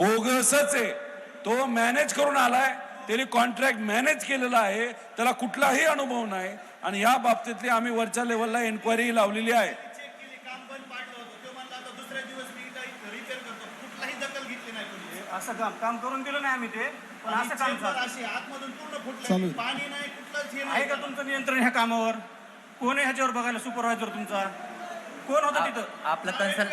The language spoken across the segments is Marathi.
बोगसच आहे. तो मॅनेज करून आलाय त्याने कॉन्ट्रॅक्ट मॅनेज केलेला आहे त्याला कुठलाही अनुभव नाही आणि या बाबतीतली आम्ही वरच्या लेवलला एन्क्वायरी लावलेली आहे. चेक केली काम बंद पाडलं होतं तो म्हणला आता दुसऱ्या दिवस मी रिपेअर करतो कुठलाही दखल घेतली नाही कोणी असं काम काम करून दिलं नाही आम्ही ते पण असं काम चेंबर चालू अशी आतमधून पूर्ण फुटलं पाणी नाही कुठलंच हे आहे नाही. का तुमचं नियंत्रण ह्या कामावर? कोण आहे ह्याच्यावर बघायला सुपरवायझर तुमचा? कोण होता तिथं? आपलं कन्सल्ट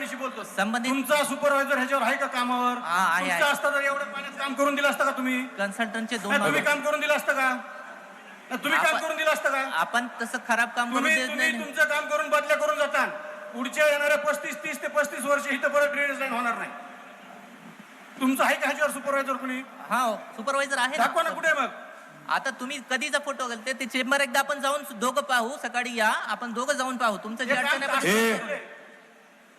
बोलतो संबंधित- तुमचा सुपरवायझर ह्याच्यावर आहे का कामावर? हा, आहे, तुमचं आहे. असतं तर एवढ्या पाण्यात काम करून दिलं असतं का तुम्ही? कन्सल्टंटचे दोन नाही, तुम्ही काम करून दिलं असतं का? नाही, तुम्ही काम आपण- करून दिलं असतं का? आपण तसं खराब काम करू तुम्ही देत तुम्ही नाही. तुमचं काम करून बदल्या करून जाता पुढच्या येणाऱ्या पस्तीस तीस ते पस्तीस वर्ष इथं परत ड्रेनेज लाईन होणार नाही. तुमचं आहे का ह्याच्यावर सुपरवायझर कुणी? हा सुपरवायझर आहे दाखवा ना ना कुठे मग. आता तुम्ही कधीचा फोटो घालते? ते चेंबर एकदा आपण जाऊन दोघं पाहू सकाळी या. आपण दोघं जाऊन पाहू. तुमचं जे हे काम अडचण आहे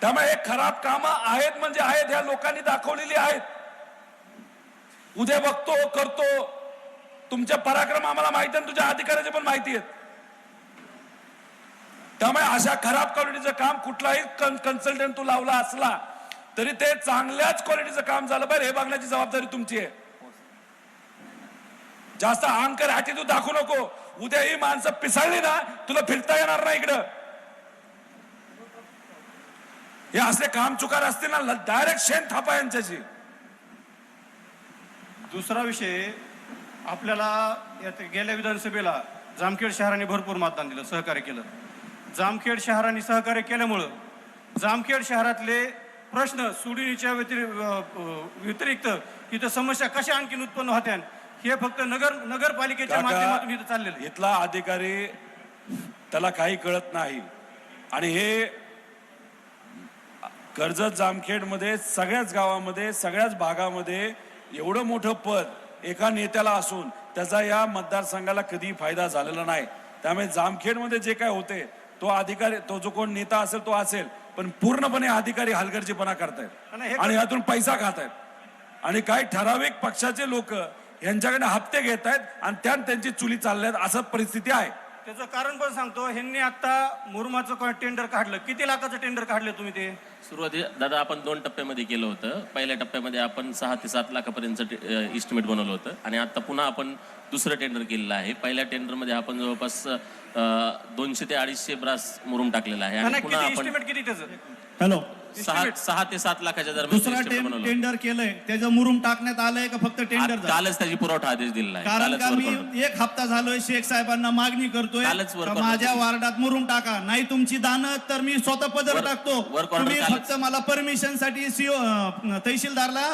त्यामुळे हे खराब कामं आहेत म्हणजे आहेत ह्या लोकांनी दाखवलेली आहेत. उद्या बघतो करतो. तुमचे पराक्रम आम्हाला माहिती आहे तुझ्या अधिकाऱ्याचे पण माहिती आहेत. त्यामुळे अशा खराब क्वालिटीचं काम कुठलाही कन्सल्टंट तू लावला असला तरी ते चांगल्याच क्वालिटीचं काम झालं पाहिजे. हे बघण्याची जबाबदारी तुमची आहे. जास्त अहंकार हाती तू दाखवू नको. उद्या ही माणसं पिसाळली ना तुला फिरता येणार नाही इकडं. हे असले काम चुकार असतील ना डायरेक्ट शेण थापा यांच्याशी. दुसरा विषय आपल्याला यात गेल्या विधानसभेला जामखेड शहराने भरपूर मतदान दिलं सहकार्य केलं. जामखेड शहराने सहकार्य केल्यामुळं जामखेड शहरातले प्रश्न सुडिनीच्या व्यतिरि व्यतिरिक्त इथं समस्या कशा आणखीन उत्पन्न होत्या हे फक्त नगर नगरपालिकेच्या माध्यमातून इथं चाललेलं. इथला अधिकारी त्याला काही कळत नाही. आणि हे कर्जत जामखेडमध्ये सगळ्याच गावामध्ये सगळ्याच भागामध्ये एवढं मोठं पद एका नेत्याला असून त्याचा या मतदारसंघाला कधी फायदा झालेला नाही. त्यामुळे जामखेडमध्ये जे काय होते तो अधिकारी तो जो कोण नेता असेल तो असेल पण पूर्णपणे अधिकारी हलगर्जीपणा करतायत. आणि यातून पैसा खात आहेत आणि काही ठराविक पक्षाचे लोक यांच्याकडे हप्ते घेत आहेत आणि त्यात त्यांची चुली चालल्यात असं परिस्थिती आहे. त्याचं कारण पण सांगतो ह्यांनी आता मुरमाचं टेंडर काढलं? किती लाखाचं टेंडर काढलं तुम्ही ते? सुरुवाती दादा आपण दोन टप्प्यामध्ये केलं होतं. पहिल्या टप्प्यामध्ये आपण सहा ते सात लाखापर्यंतचं इस्टिमेट बनवलं होतं. आणि आता पुन्हा आपण दुसरं टेंडर केलेलं आहे. पहिल्या टेंडरमध्ये आपण जवळपास दोनशे ते अडीचशे ब्रास मुरुम टाकलेला आहे. आणि नाही, पुन्हा आपण इस्टिमेट किती त्याचं? हॅलो. सहा सहा ते सात लाखाच्या दरम्यान दुसरा. टेंडर केलंय त्याचं मुरुम टाकण्यात आलंय का फक्त टेंडर कालच त्याची पुरवठा आदेश दिलेला आहे कारण कालच का मी. एक हप्ता झालोय शेख साहेबांना मागणी करतोय कालच work का order माझ्या दिली. वार्डात मुरुम टाका नाही तुमची दानं तर मी स्वतः पदर टाकतो work order तुम्ही कालच. फक्त मला परमिशनसाठी सीओ तहसीलदारला